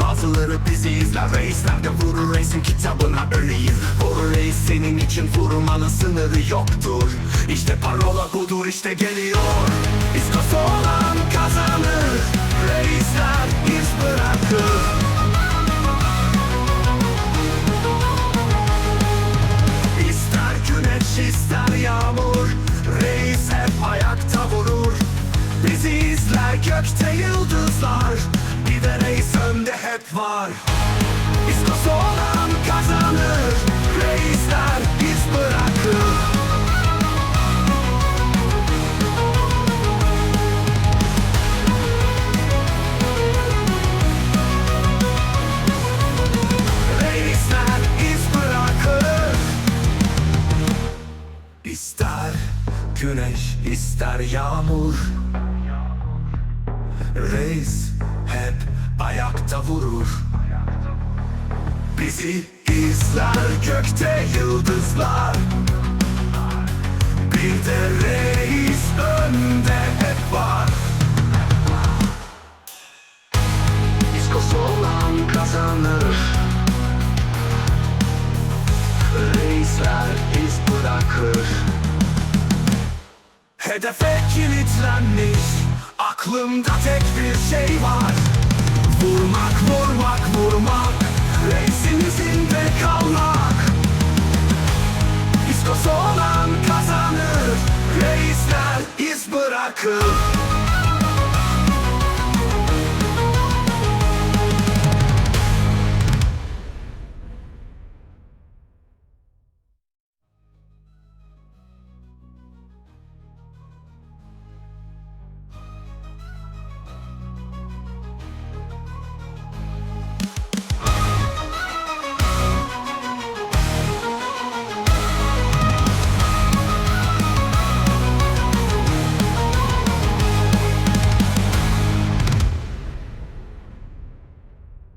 Bazıları bizi izler reisler de vurur reisin kitabına öleyim. Vurur reis senin için vurmanın sınırı yoktur. İşte parola budur işte geliyor. İskosu olan kazanır Reisler iz bırakır. İster güneş ister yağmur Reis hep ayakta vurur. Bizi izler gökte hep var. İskosu olan kazanır Reisler iz bırakır. Reisler bırakır. İster güneş ister yağmur Reis hep ayakta vurur. Bizi izler gökte yıldızlar. Bir de reis önde hep var. İskosu olan kazanır. Reisler iz bırakır. Hedefe kilitlenmiş Aklımda tek bir şey var. Vurmak, vurmak, vurmak. Reisin izinde kalmak. İskosu olan kazanır. Reisler iz bırakır